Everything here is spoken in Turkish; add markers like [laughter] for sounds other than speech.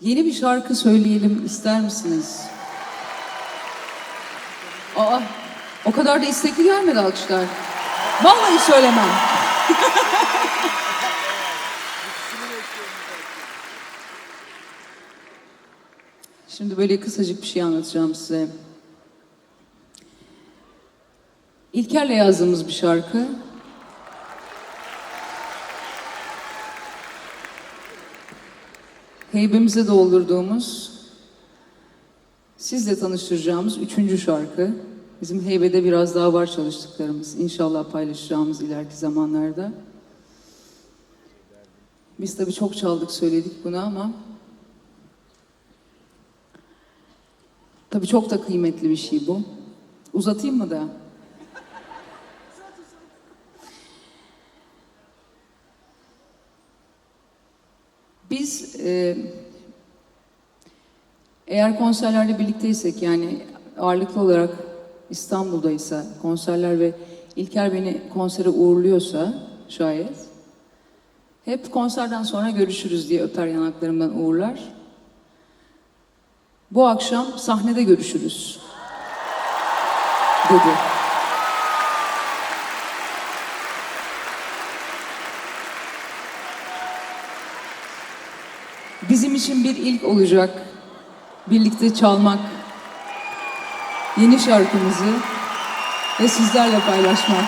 Yeni bir şarkı söyleyelim ister misiniz? Aa, o kadar da istekli gelmedi alkışlar. Vallahi söylemem. [laughs] Şimdi böyle kısacık bir şey anlatacağım size. İlker'le yazdığımız bir şarkı. Heybemize doldurduğumuz, sizle tanıştıracağımız üçüncü şarkı. Bizim heybede biraz daha var çalıştıklarımız. İnşallah paylaşacağımız ileriki zamanlarda. Biz tabii çok çaldık söyledik bunu ama tabii çok da kıymetli bir şey bu. Uzatayım mı da? Biz e, eğer konserlerle birlikteysek yani ağırlıklı olarak İstanbul'daysa konserler ve İlker beni konsere uğurluyorsa şayet hep konserden sonra görüşürüz diye öper yanaklarımdan uğurlar. Bu akşam sahnede görüşürüz dedi. Bizim için bir ilk olacak. Birlikte çalmak, yeni şarkımızı ve sizlerle paylaşmak.